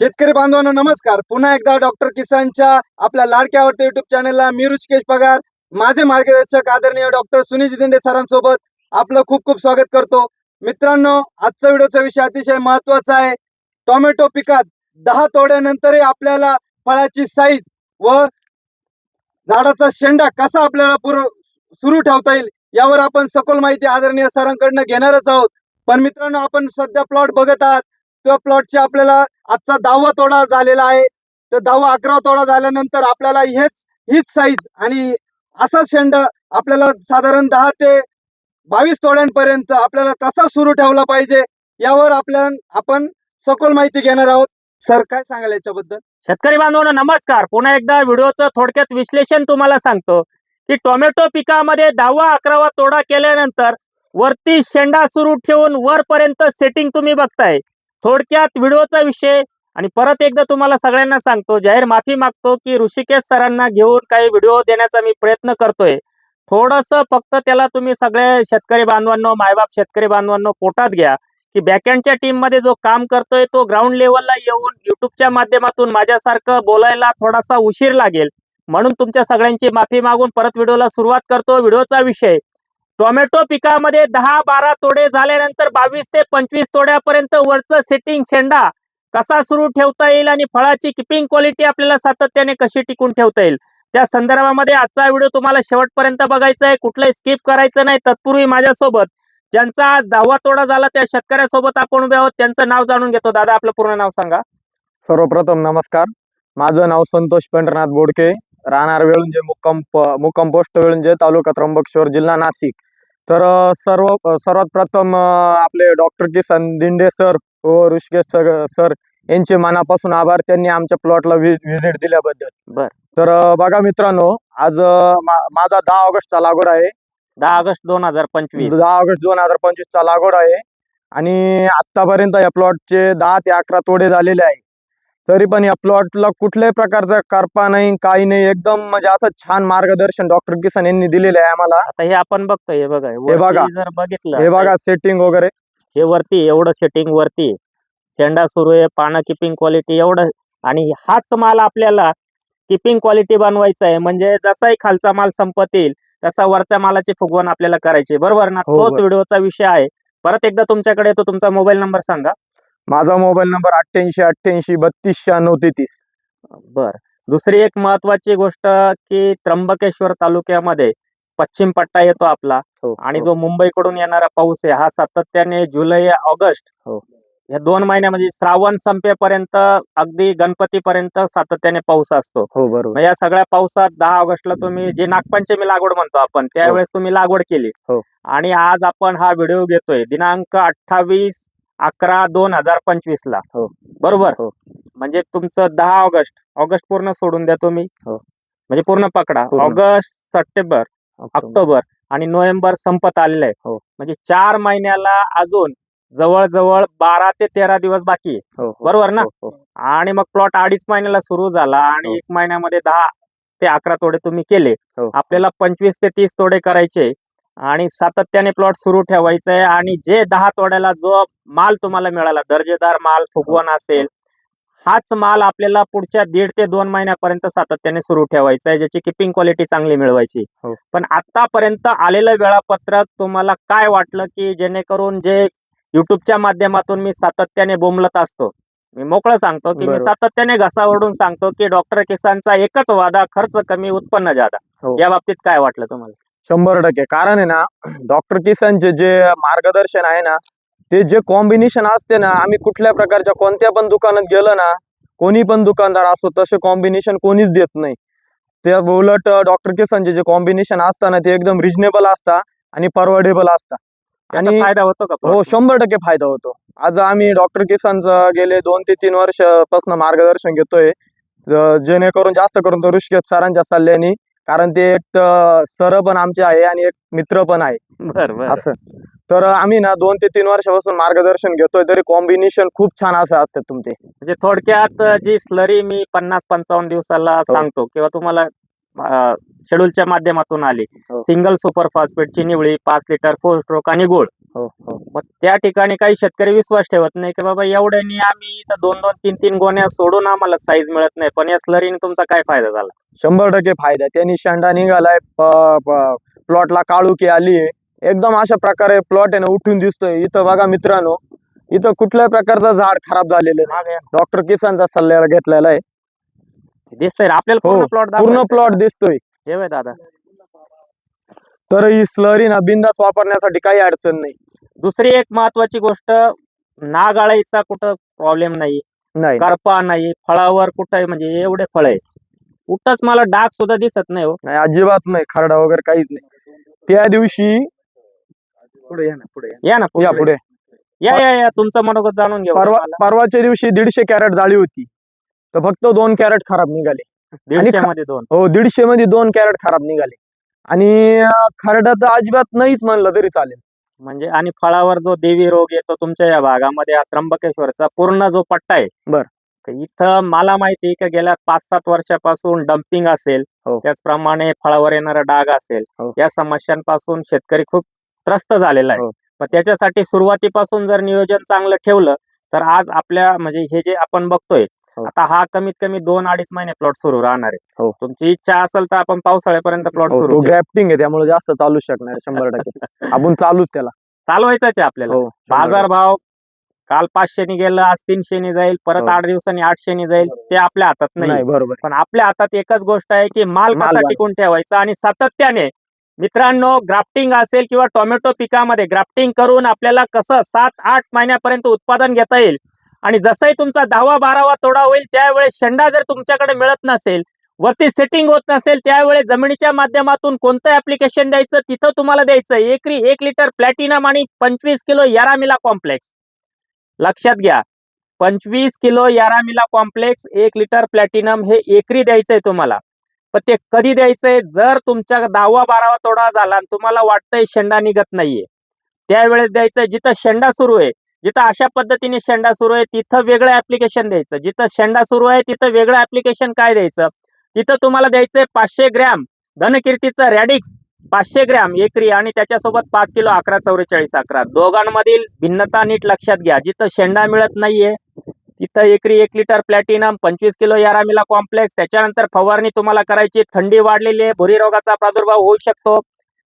शेतकरी बांधवांनो नमस्कार. पुन्हा एकदा डॉक्टर किसानच्या आपल्या लाडक्या आवडत्या युट्यूब चॅनलला मी ऋषिकेश पगार. माझे मार्गदर्शक आदरणीय डॉक्टर सुनील जितेंद्र सरांसोबत आपलं खूप खूप स्वागत करतो. मित्रांनो आजचा व्हिडिओचा विषय अतिशय महत्त्वाचा आहे. टोमॅटो पिकात दहा तोड्यानंतरही आपल्याला फळाची साईज व झाडाचा शेंडा कसा आपल्याला पुर सुरू ठेवता येईल यावर आपण सखोल माहिती आदरणीय सरांकडनं घेणारच आहोत. पण मित्रांनो आपण सध्या प्लॉट बघत आहात. त्या प्लॉटची आपल्याला आजचा दहावा तोडा झालेला आहे. तर दहावा अकरावा तोडा झाल्यानंतर आपल्याला हेच हीच साईज आणि असा शेंड आपल्याला साधारण दहा ते बावीस तोड्यांपर्यंत आपल्याला तसा सुरू ठेवला पाहिजे यावर आपल्या आपण सखोल माहिती घेणार आहोत. सर काय सांगाल याच्याबद्दल? शेतकरी बांधवांना नमस्कार. पुन्हा एकदा व्हिडिओचं थोडक्यात विश्लेषण तुम्हाला सांगतो की टोमॅटो पिकामध्ये दहावा अकरावा तोडा केल्यानंतर वरती शेंडा सुरू ठेवून वरपर्यंत सेटिंग तुम्ही बघताय. थोडक्यात व्हिडिओचा विषय. आणि परत एकदा तुम्हाला सगळ्यांना सांगतो जाहीर माफी मागतो की ऋषिकेश सरांना घेऊन काही व्हिडिओ देण्याचा मी प्रयत्न करतोय. थोडस फक्त त्याला तुम्ही सगळे शेतकरी बांधवांनो मायबाप शेतकरी बांधवांनो पोटात घ्या. की बॅकएंडच्या टीममध्ये जो काम करतोय तो ग्राउंड लेवलला येऊन युट्यूबच्या माध्यमातून माझ्यासारखं बोलायला थोडासा उशीर लागेल. म्हणून तुमच्या सगळ्यांची माफी मागून परत व्हिडिओला सुरुवात करतो. व्हिडिओचा विषय टोमॅटो पिकामध्ये दहा बारा तोडे झाल्यानंतर बावीस ते पंचवीस तोड्यापर्यंत वरचं सेटिंग शेंडा कसा सुरू ठेवता येईल आणि फळाची किपिंग क्वालिटी आपल्याला सातत्याने कशी टिकून ठेवता येईल? त्या संदर्भामध्ये आजचा व्हिडिओ तुम्हाला शेवटपर्यंत बघायचा आहे. कुठलंही स्किप करायचं नाही. तत्पूर्वी माझ्यासोबत ज्यांचा आज दहावा तोडा झाला त्या शेतकऱ्यासोबत आपण उभे आहोत. त्यांचं नाव जाणून घेतो. दादा आपलं पूर्ण नाव सांगा. सर्वप्रथम नमस्कार. माझं नाव संतोष पेंढरनाथ बोडके. राहणार वेळुंजे मुक्कम मुक्कम पोस्ट वेळुंजे तालुका त्र्यंबकेश्वर जिल्हा नाशिक. तर सर्व सर्वात प्रथम आपले डॉक्टर किसन दिंडे सर व ऋषिकेश सर- सर यांचे मनापासून आभार. त्यांनी आमच्या प्लॉटला व्हिजिट दिल्याबद्दल. बर. तर बघा मित्रांनो आज मा- माझा दहा ऑगस्टचा लागवड आहे. दहा ऑगस्ट दोन हजार पंचवीस. दहा ऑगस्ट दोन हजार पंचवीसचा लागवड आहे. आणि आतापर्यंत या प्लॉटचे दहा ते अकरा तोडे झालेले आहे. तरी पण या प्लॉटला कुठल्याही प्रकारचा करपा नाही काही नाही. एकदम म्हणजे असं छान मार्गदर्शन डॉक्टर किसन यांनी दिलेलं आहे आम्हाला. आता हे आपण बघतोय हे बघा. हे बघा. वरती जर बघितलं हे बघा सेटिंग वगैरे. हे वरती एवढं सेटिंग वरती. आहे. शेंडा सुरू आहे पानं किपिंग क्वालिटी एवढं. आणि हाच माल आपल्याला किपिंग क्वालिटी बनवायचा आहे. म्हणजे जसाही खालचा माल संपत येईल तसा वरच्या मालाची फुगवण आपल्याला करायची आहे. बरोबर ना? हो, तोच बरोबर. व्हिडिओचा विषय आहे. परत एकदा तुमच्याकडे येतो तुमचा मोबाईल नंबर सांगा. माझा मोबाईल नंबर अठ्ठ्याऐंशी अठ्ठ्याऐंशी बत्तीस शहाण्णव तेहतीस. बर. दुसरी एक महत्वाची गोष्ट की त्र्यंबकेश्वर तालुक्यामध्ये पश्चिम पट्टा येतो आपला आणि जो मुंबईकडून येणारा पाऊस आहे हा सातत्याने जुलै ऑगस्ट हो. या दोन महिन्यामध्ये श्रावण संपेपर्यंत अगदी गणपतीपर्यंत सातत्याने पाऊस असतो. हो बरोबर. मग या सगळ्या पावसात दहा ऑगस्टला तुम्ही जे नागपंचमी लागवड म्हणतो आपण त्यावेळेस तुम्ही लागवड केली. हो. आणि आज आपण हा व्हिडिओ घेतोय दिनांक अठ्ठावीस अकरा दोन हजार पंचवीस ला हो. बरोबर हो. म्हणजे तुमचं दहा ऑगस्ट ऑगस्ट पूर्ण सोडून द्या तुम्ही हो. म्हणजे पूर्ण पकडा पूर्ण. ऑगस्ट सप्टेंबर ऑक्टोबर आणि नोव्हेंबर संपत आलेलं आहे हो. म्हणजे चार महिन्याला अजून जवळजवळ बारा ते तेरा दिवस बाकी आहे हो, हो, बरोबर ना हो, हो. आणि मग प्लॉट अडीच महिन्याला सुरू झाला आणि हो. एक महिन्यामध्ये दहा ते अकरा तोडे तुम्ही केले हो. आपल्याला पंचवीस ते तीस तोडे करायचे आणि सातत्याने प्लॉट सुरू ठेवायचा आहे आणि जे दहा तोड्याला जो माल तुम्हाला मिळाला दर्जेदार माल फुगवण असेल हाच माल आपल्याला पुढच्या दीड ते दोन महिन्यापर्यंत सातत्याने सुरू ठेवायचा आहे ज्याची किपिंग क्वालिटी चांगली मिळवायची हो. पण आतापर्यंत आलेलं वेळापत्रक तुम्हाला काय वाटलं की जेणेकरून जे युट्यूबच्या माध्यमातून मी सातत्याने बोंबलत असतो मी मोकळं सांगतो की मी. सातत्याने घसावडून सांगतो की डॉक्टर किसानचा एकच वादा खर्च कमी उत्पन्न जादा हो. या बाबतीत काय वाटलं तुम्हाला शंभर टक्के. कारण आहे ना डॉक्टर किसानचे जे मार्गदर्शन आहे ना ते जे कॉम्बिनेशन असते ना आम्ही कुठल्या प्रकारच्या कोणत्या पण दुकानात गेलो ना कोणी पण दुकानदार असो तसे कॉम्बिनेशन कोणीच देत नाही. ते उलट डॉक्टर किसानचे जे कॉम्बिनेशन असतात ना ते एकदम रिजनेबल असतात आणि परवडेबल असतात याचा आणि- फायदा होतो का हो? शंभर टक्के फायदा होतो. आज आम्ही डॉक्टर किसानचं गेले दोन ते तीन वर्षपासून मार्गदर्शन घेतोय. जेणेकरून जास्त करून तो ऋषिकेश सरांच्या सल्ल्याने कारण ते एक सर पण आमचे आहे आणि एक मित्र पण आहे. बरं बरं. असं. तर आम्ही ना दोन ते तीन वर्षापासून मार्गदर्शन घेतोय तरी कॉम्बिनेशन खूप छान असं असतात तुमचे. म्हणजे थोडक्यात जी स्लरी मी पन्नास पंचावन्न दिवसाला हो. सांगतो किंवा तुम्हाला शेड्यूलच्या माध्यमातून आली. हो. सिंगल सुपर फॉस्फेटची निवळी पाच लिटर फोर स्ट्रोक आणि गोळ हो हो. मग त्या ठिकाणी काही शेतकरी विश्वास ठेवत नाही की बाबा एवढ्यानी आम्ही इथं दोन दोन तीन तीन गोण्या सोडून आम्हाला साईज मिळत नाही. पण या स्लरीने तुमचा काय फायदा झाला? शंभर टक्के फायदा. आहे. त्यांनी शेंडा निघालाय प्लॉटला काळुकी आली. आहे एकदम अशा प्रकारे प्लॉट आहे ना उठून दिसतोय. इथं बघा मित्रांनो इथं कुठल्याही प्रकारचं झाड खराब झालेलं नाही. डॉक्टर किसानचा सल्ला घेतलेला आहे. दिसतंय ना? आपल्याला हो, पूर्ण प्लॉट पूर्ण प्लॉट दिसतोय. हे बघ दादा. तर ही स्लरी ना बिंदास वापरण्यासाठी काही अडचण नाही. दुसरी एक महत्वाची गोष्ट नाग आळीचा कुठं प्रॉब्लेम नाही. नाही. करपा नाही. फळावर कुठं म्हणजे एवढे फळ आहे कुठंच मला डाग सुद्धा दिसत नाही हो. नाही अजिबात नाही. खरडा वगैरे काहीच नाही. त्या दिवशी पुढे या ना पुढे या. या ना या पुढे. या या या. तुमचं मनोगत जाणून घेऊ परवा मला. परवाच्या दिवशी दीडशे कॅरेट जाळी होती. तर फक्त दोन कॅरेट खराब निघाले दीडशे मध्ये दोन हो दीडशे मध्ये दोन कॅरेट खराब निघाले आणि अं, खरडा तर अजिबात नाहीच म्हणलं तरी चालेल म्हणजे आणि फळावर जो देवी रोग येतो तुमच्या या भागामध्ये त्र्यंबकेश्वरचा पूर्ण जो पट्टा आहे बर. इथं मला माहिती आहे की गेल्या पाच सात वर्षापासून डम्पिंग असेल हो. त्याचप्रमाणे फळावर येणारा डाग असेल हो. या समस्यांपासून शेतकरी खूप त्रस्त झालेला आहे हो. पण त्याच्यासाठी सुरुवातीपासून जर नियोजन चांगलं ठेवलं तर आज आपल्या म्हणजे हे जे आपण बघतोय हो. आता हा कमीत कमी दोन अडीच महिने प्लॉट सुरू राहणार आहे हो. तुमची इच्छा असेल तर आपण पावसाळ्यापर्यंत प्लॉट हो, सुरू. ग्रॅफ्टिंग आहे त्यामुळे जास्त चालू शकणार आहे, शंभर टक्के आपण चालूच त्याला चालवायचाच आहे आपल्याला हो बाजार भाव काल पाचशेनी गेलं आज तीनशेनी जाईल परत हो. आठ दिवसांनी आठशेनी जाईल ते आपल्या हातात. नाही नाही बरोबर पण आपल्या हातात एकच गोष्ट आहे की माल माल कसा वाढ- टिकून ठेवायचा आणि सातत्याने मित्रांनो ग्राफ्टिंग असेल किंवा टोमॅटो पिकामध्ये ग्राफ्टिंग करून आपल्याला कसं सात आठ महिन्यापर्यंत उत्पादन घेता येईल आणि जसंही तुमचा दहावा बारावा तोडा होईल त्यावेळेस शेंडा जर तुमच्याकडे मिळत नसेल वरती सेटिंग होत नसेल त्यावेळेस जमिनीच्या माध्यमातून कोणतं ऍप्लिकेशन द्यायचं तिथं तुम्हाला द्यायचं. एकरी एक लिटर प्लॅटिनम आणि पंचवीस किलो यारामिला कॉम्प्लेक्स लक्षात घ्या पंचवीस किलो यारामिला कॉम्प्लेक्स एक लिटर प्लॅटिनम हे एकरी द्यायचंय तुम्हाला. पण ते कधी द्यायचंय? जर तुमच्या दहावा बारावा तोडा झाला आणि तुम्हाला वाटतंय शेंडा निघत नाहीये त्यावेळेस द्यायचंय जिथं शेंडा सुरू आहे. जिथं अशा पद्धतीने शेंडा सुरू आहे तिथं वेगळं ऍप्लिकेशन द्यायचं. जिथं शेंडा सुरू आहे तिथं वेगळं ऍप्लिकेशन काय द्यायचं? तिथं तुम्हाला द्यायचंय पाचशे ग्रॅम धनकीर्तीचं रॅडिक्स पाचशे ग्रॅम एकरी आणि त्याच्यासोबत पाच किलो अकरा चौवेचाळीस अकरा. दोघांमधील भिन्नता नीट लक्षात घ्या. जिथं शेंडा मिळत नाहीये तिथं एकरी एक लिटर प्लॅटिनम पंचवीस किलो यारामिला कॉम्प्लेक्स त्याच्यानंतर फवारणी तुम्हाला करायची. थंडी वाढलेली आहे भुरी रोगाचा प्रादुर्भाव होऊ शकतो.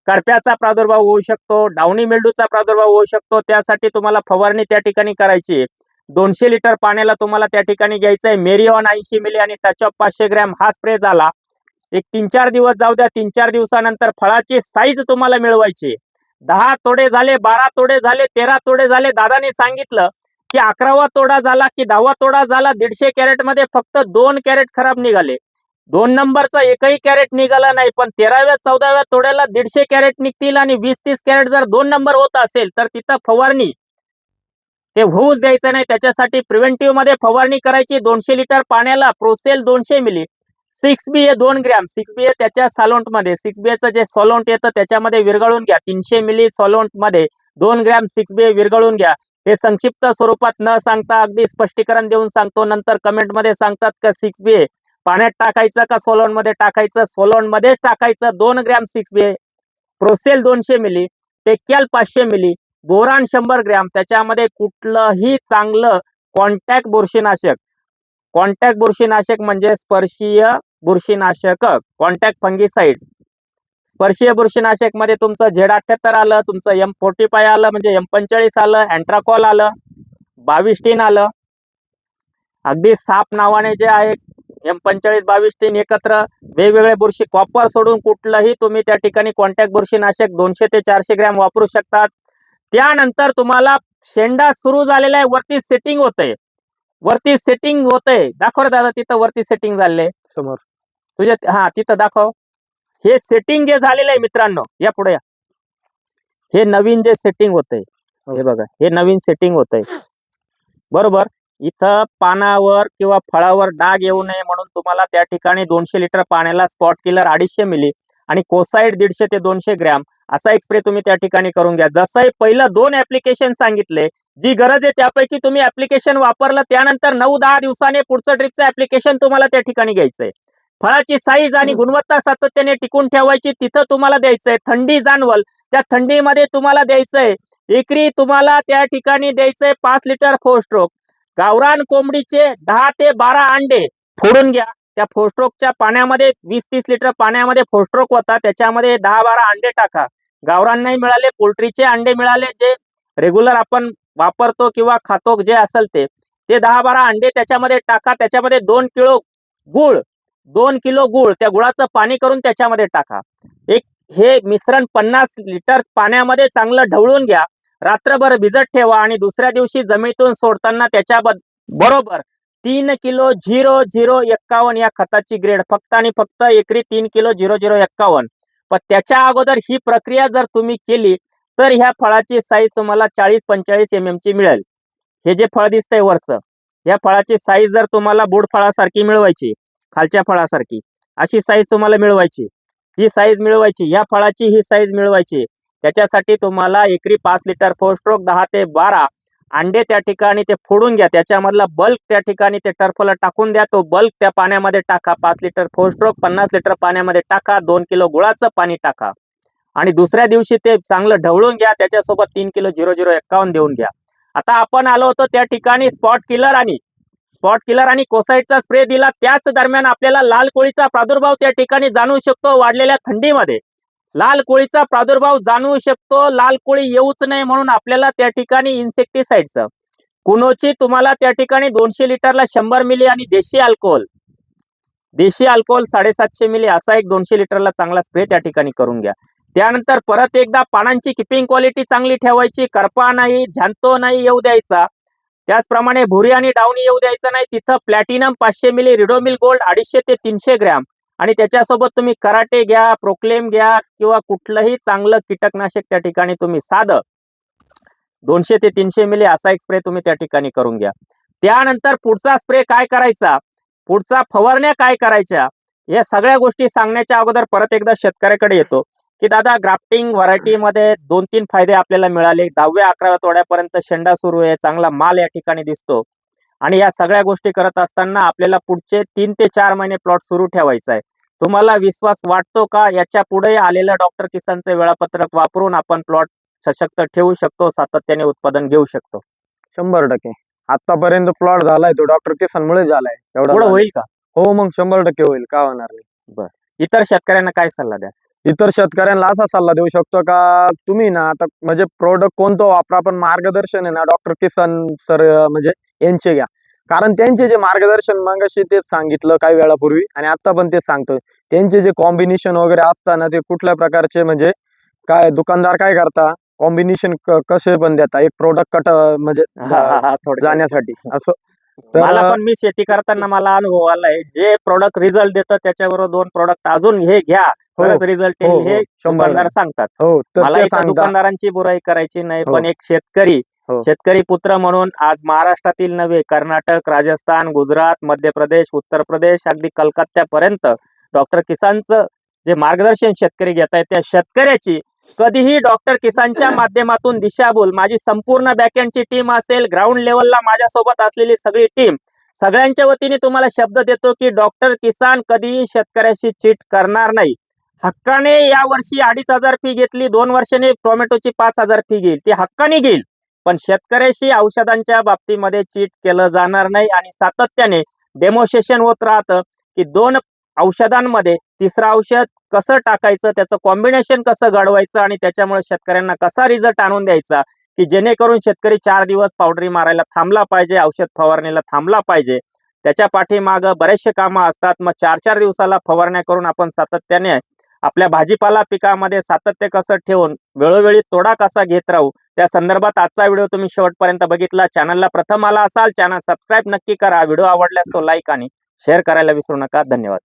करप्याचा प्रादुर्भाव होऊ शकतो डावणी मेल्डूचा प्रादुर्भाव होऊ शकतो त्यासाठी तुम्हाला फवारणी त्या ठिकाणी करायची दोनशे लिटर पाण्याला तुम्हाला त्या ठिकाणी घ्यायचं आहे. मेरिऑन ऐंशी मिली आणि टचअप पाचशे ग्रॅम हा स्प्रे झाला. एक तीन चार दिवस जाऊ द्या तीन चार दिवसानंतर फळाची साईज तुम्हाला मिळवायची दहा तोडे झाले बारा तोडे झाले तेरा तोडे झाले. दादाने सांगितलं की अकरावा तोडा झाला की दहावा तोडा झाला. दीडशे कॅरेटमध्ये फक्त दोन कॅरेट खराब निघाले. दोन नंबरचा एकही कॅरेट निघाला नाही पण तेराव्या चौदाव्या तोड्याला दीडशे कॅरेट निघतील आणि वीस तीस कॅरेट जर दोन नंबर होत असेल तर तिथं फवारणी ते होऊच द्यायचं नाही. त्याच्यासाठी प्रिव्हेंटिव्हमध्ये फवारणी करायची. दोनशे लिटर पाण्याला प्रोसेल दोनशे मिली. सिक्स बी ए दोन ग्रॅम. सिक्स बी ए त्याच्या सॉलोंटमध्ये सिक्स बी एचं जे सॉलोंट येतं त्याच्यामध्ये विरघळून घ्या. तीनशे मिली सॉलोंटमध्ये दोन ग्रॅम सिक्स बी ए विरघळून घ्या. हे संक्षिप्त स्वरूपात न सांगता अगदी स्पष्टीकरण देऊन सांगतो. नंतर कमेंटमध्ये सांगतात का सिक्स बी ए पाण्यात टाकायचं का सोलॉनमध्ये टाकायचं? सोलॉन मध्येच टाकायचं दोन ग्रॅम सिक्स बी प्रोसेल दोनशे मिली टेक्याल पाचशे मिली बोरान शंभर ग्रॅम. त्याच्यामध्ये कुठलंही चांगलं कॉन्टॅक्ट बुरशीनाशक. कॉन्टॅक्ट बुरशीनाशक म्हणजे स्पर्शीय बुरशीनाशक कॉन्टॅक्ट फंगीसाईड स्पर्शीय बुरशीनाशकमध्ये तुमचं झेड अठ्याहत्तर आलं तुमचं एम फोर्टी फाय आलं म्हणजे एम पंचेचाळीस आलं अँट्राकॉल आलं बावीस टीन आलं. अगदी साप नावाने जे आहे एम पंचेचाळीस बावीस टीन एकत्र वेगवेगळे बुरशी कॉपर सोडून कुठलंही तुम्ही त्या ठिकाणी कॉन्टॅक्ट बुरशीनाशक दोनशे ते चारशे ग्रॅम वापरू शकतात. त्यानंतर तुम्हाला शेंडा सुरू झालेला आहे वरती सेटिंग होतंय. वरती सेटिंग होतंय. दाखव रे दादा तिथं वरती सेटिंग झालेलं समोर. तुझ्या हा तिथं दाखव. हे सेटिंग जे झालेलं आहे मित्रांनो या पुढे या. हे नवीन जे सेटिंग होतंय. हे बघा हे नवीन सेटिंग होतंय. बरोबर? इथं पानावर किंवा फळावर डाग येऊ नये म्हणून तुम्हाला त्या ठिकाणी दोनशे लिटर पाण्याला स्पॉट किलर अडीचशे मिली आणि कोसाईड दीडशे ते दोनशे ग्रॅम असा एक स्प्रे तुम्ही त्या ठिकाणी करून घ्या. जसंही पहिलं दोन ऍप्लिकेशन सांगितले जी गरज आहे त्यापैकी तुम्ही ऍप्लिकेशन वापरलं त्यानंतर नऊ दहा दिवसाने पुढचं ड्रिपचं ऍप्लिकेशन तुम्हाला त्या ठिकाणी घ्यायचंय. फळाची साईज आणि गुणवत्ता सातत्याने टिकून ठेवायची तिथं तुम्हाला द्यायचंय थंडी जाणवल त्या थंडीमध्ये तुम्हाला द्यायचंय. एकरी तुम्हाला त्या ठिकाणी द्यायचंय पाच लिटर फोर स्ट्रोक गावरान कोंबडीचे दहा ते बारा अंडे फोडून घ्या. त्या फोस्ट्रोकच्या पाण्यामध्ये वीस तीस लिटर पाण्यामध्ये फोस्ट्रोक होता त्याच्यामध्ये दहा बारा अंडे टाका. गावरान नाही मिळाले पोल्ट्रीचे अंडे मिळाले जे रेग्युलर आपण वापरतो किंवा खातो जे असेल ते. ते दहा बारा अंडे त्याच्यामध्ये टाका त्याच्यामध्ये दोन किलो गुळ दोन किलो गुळ त्या गुळाचं पाणी करून त्याच्यामध्ये टाका. एक हे मिश्रण पन्नास लिटर पाण्यामध्ये चांगलं ढवळून घ्या. रात्रभर भिजत ठेवा आणि दुसऱ्या दिवशी जमिनीतून सोडताना त्याच्या बरोबर तीन किलो झिरो झिरो एक्कावन्न या खताची ग्रेड. फक्त आणि फक्त एकरी तीन किलो झिरो झिरो एक्कावन्न. पण त्याच्या अगोदर ही प्रक्रिया जर तुम्ही केली तर ह्या फळाची साईज तुम्हाला चाळीस पंचेचाळीस एम एम ची मिळेल. हे जे फळ दिसतंय वरचं या फळाची साईज जर तुम्हाला बुड फळासारखी मिळवायची खालच्या फळासारखी अशी साईज तुम्हाला मिळवायची. ही साईज मिळवायची या फळाची ही साईज मिळवायची. त्याच्यासाठी तुम्हाला एकरी पाच लिटर फोर स्ट्रोक दहा ते बारा अंडे त्या ठिकाणी ते फोडून घ्या. त्याच्यामधला बल्क त्या ठिकाणी ते टर्फला टाकून द्या. तो बल्क त्या पाण्यामध्ये टाका. पाच लिटर फोर स्ट्रोक पन्नास लिटर पाण्यामध्ये टाका. दोन किलो गुळाचं पाणी टाका. आणि दुसऱ्या दिवशी ते चांगलं ढवळून घ्या. त्याच्यासोबत तीन किलो झिरो झिरो एक्कावन्न देऊन घ्या. आता आपण आलो होतो त्या ठिकाणी स्पॉट किलर आणि. स्पॉट किलर आणि कोसाईटचा स्प्रे दिला. त्याच दरम्यान आपल्याला लाल कोळीचा प्रादुर्भाव त्या ठिकाणी जाणवू शकतो. वाढलेल्या थंडीमध्ये. लाल कोळीचा प्रादुर्भाव जाणवू शकतो. लाल कोळी येऊच नाही म्हणून आपल्याला त्या ठिकाणी इन्सेक्टिसाइडचं कुनोची तुम्हाला त्या ठिकाणी दोनशे लिटरला शंभर मिली आणि देशी अल्कोहोल देशी अल्कोहोल साडेसातशे मिली असा एक दोनशे लिटरला चांगला स्प्रे त्या ठिकाणी करून घ्या. त्यानंतर परत एकदा पानांची किपिंग क्वालिटी चांगली ठेवायची. करपा नाही झांतो नाही येऊ द्यायचा. त्याचप्रमाणे भुरी आणि डाऊनी येऊ द्यायचं नाही. तिथं प्लॅटिनम पाचशे मिली रिडोमिल गोल्ड अडीचशे ते तीनशे ग्रॅम. आणि त्याच्यासोबत तुम्ही कराटे घ्या प्रोक्लेम घ्या किंवा कुठलंही चांगलं कीटकनाशक त्या ठिकाणी तुम्ही साधं दोनशे ते तीनशे मिली असा एक स्प्रे तुम्ही त्या ठिकाणी करून घ्या. त्यानंतर पुढचा स्प्रे काय करायचा? पुढचा फवारण्या काय करायच्या? या सगळ्या गोष्टी सांगण्याच्या अगोदर परत एकदा शेतकऱ्याकडे येतो की दादा ग्राफ्टिंग व्हरायटीमध्ये दोन तीन फायदे आपल्याला मिळाले. दहाव्या अकराव्या तोड्यापर्यंत शेंडा सुरू आहे चांगला माल या ठिकाणी दिसतो. आणि या सगळ्या गोष्टी करत असताना आपल्याला पुढचे तीन ते चार महिने प्लॉट सुरू ठेवायचा आहे. तुम्हाला विश्वास वाटतो का? याच्यापुढे आलेलं डॉक्टर किसानचे वेळापत्रक वापरून आपण प्लॉट सशक्त ठेवू शकतो सातत्याने उत्पादन घेऊ शकतो. शंभर टक्के. आतापर्यंत प्लॉट झालाय तो डॉक्टर किसन मुळे झालाय. एवढा. होईल का? हो मग शंभर टक्के होईल. का होणार नाही? इतर शेतकऱ्यांना काय सल्ला द्या इतर शेतकऱ्यांना असा सल्ला देऊ शकतो का? तुम्ही ना आता म्हणजे प्रोडक्ट कोणतं वापरा? पण मार्गदर्शन आहे ना डॉक्टर किसन सर म्हणजे यांचे घ्या. कारण त्यांचे जे मार्गदर्शन मागाशी तेच सांगितलं काही वेळापूर्वी आणि आता पण तेच सांगतोय. त्यांचे जे कॉम्बिनेशन वगैरे असताना ते कुठल्या प्रकारचे म्हणजे काय दुकानदार काय करता? कॉम्बिनेशन कसे पण देता? एक प्रोडक्ट कट म्हणजे. जाण्यासाठी. असं. मला पण मी शेती करताना मला अनुभव आलाय जे प्रोडक्ट रिझल्ट देतं त्याच्याबरोबर दोन प्रोडक्ट अजून हे घ्या. हो, तरच रिझल्ट हो, हे हो, दुकानदार सांगतात. हो मला सांगता. दुकानदारांची बुराई करायची नाही. पण एक शेतकरी. हो. शेतकरी पुत्र म्हणून आज महाराष्ट्रातील नव्हे कर्नाटक राजस्थान गुजरात मध्य प्रदेश उत्तर प्रदेश अगदी कलकत्त्यापर्यंत डॉक्टर किसानचं जे मार्गदर्शन शेतकरी घेत आहेत त्या शेतकऱ्याची कधीही डॉक्टर किसानच्या माध्यमातून दिशाभूल माझी संपूर्ण बॅकएंडची टीम असेल ग्राउंड लेवलला माझ्यासोबत असलेली सगळी टीम सगळ्यांच्या वतीने तुम्हाला शब्द देतो की डॉक्टर किसान कधीही शेतकऱ्याशी चीट करणार नाही. हक्काने या वर्षी अडीच हजार फी घेतली दोन वर्षाने टोमॅटोची पाच हजार फी घेईल ती हक्काने घेईल. पण शेतकऱ्याशी औषधांच्या बाबतीमध्ये चीट केलं जाणार नाही आणि सातत्याने डेमोसेशन होत राहतं की दोन औषधांमध्ये तिसरं औषध कसं टाकायचं त्याचं कॉम्बिनेशन कसं घडवायचं आणि त्याच्यामुळे शेतकऱ्यांना कसा रिझल्ट आणून द्यायचा की जेणेकरून शेतकरी चार दिवस पावडरी मारायला थांबला पाहिजे औषध फवारणीला थांबला पाहिजे. त्याच्या पाठीमागं बरेचसे कामं असतात. मग चार चार दिवसाला फवारण्या करून आपण सातत्याने आपल्या भाजीपाला पिकामध्ये सातत्य कसं ठेवून वेळोवेळी तोडा कसा घेत राहू त्या संदर्भात आजचा व्हिडिओ तुम्ही शेवटपर्यंत बघितला. चॅनलला प्रथम आला असाल चॅनल सबस्क्राईब नक्की करा. व्हिडिओ आवडल्यास तो लाईक आणि शेअर करायला विसरू नका. धन्यवाद.